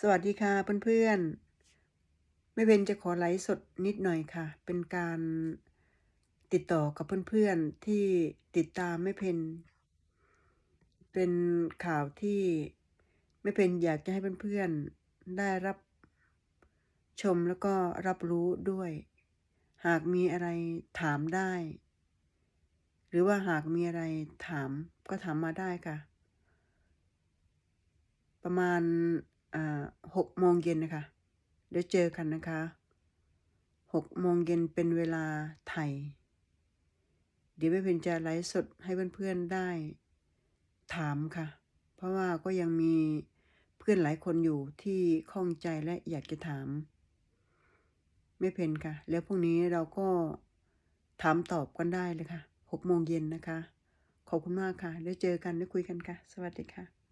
สวัสดีค่ะเพื่อนๆแม่เบนจะขอไลฟ์สดนิดหน่อยค่ะ เป็นการติดต่อกับเพื่อนๆ ที่ติดตามแม่เพนเป็นข่าวที่แม่เพนอยากจะให้เพื่อนๆ ได้รับชมแล้วก็รับรู้ด้วย หากมีอะไรถามได้ หรือว่าหากมีอะไรถามก็ถามมาได้ค่ะ ประมาณ หกโมงเย็นนะคะ เดี๋ยวเจอกันนะคะหกโมงเย็นเป็นเวลาไทย เดี๋ยวแม่เพนจะไลฟ์สดให้เพื่อนๆได้ถามค่ะ เพราะว่าก็ยังมีเพื่อนหลายคนอยู่ที่ข้องใจและอยากจะถาม ไม่เพนค่ะ แล้วพรุ่งนี้เราก็ถามตอบกันได้เลยค่ะหกโมงเย็นนะคะ ขอบคุณมากค่ะเดี๋ยวเจอกันได้วคุยกันค่ะ สวัสดีค่ะ